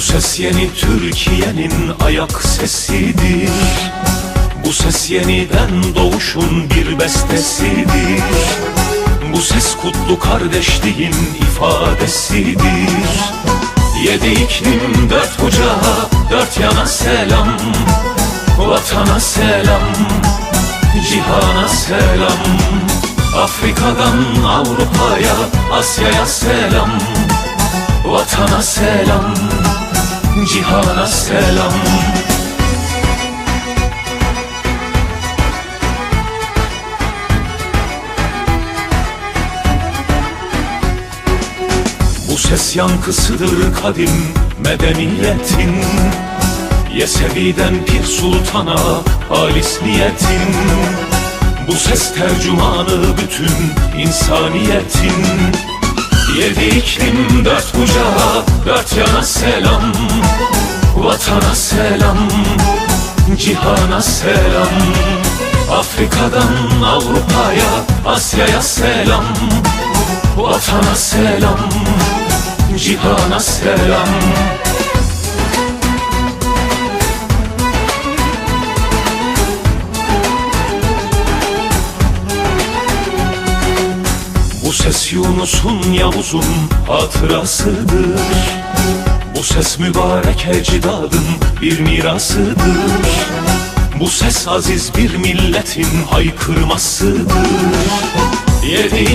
ses yeni Türkiye'nin ayak sesidir. Bu ses yeniden doğuşun bir bestesidir. Bu ses kutlu kardeşliğin ifadesidir. Yedi iklim dört bucağa dört yana selam Vatana selam Cihana selam. Afrika'dan Avrupa'ya Asya'ya selam Vatana selam Cihana selam. Bu ses yankısıdır kadim medeniyetin. Yesevi'den Pir Sultan'a halis niyetin Bu ses tercümanı bütün insaniyetin Yedi iklim dört bucağa dört yana selam Vatana selam Cihana selam Afrika'dan Avrupa'ya Asya'ya selam Vatana selam Cihana selam ses Yunus'un Yavuz'un hatırasıdır. Bu ses mübarek ecdadın bir mirasıdır. Bu ses aziz bir milletin haykırmasıdır. Yedi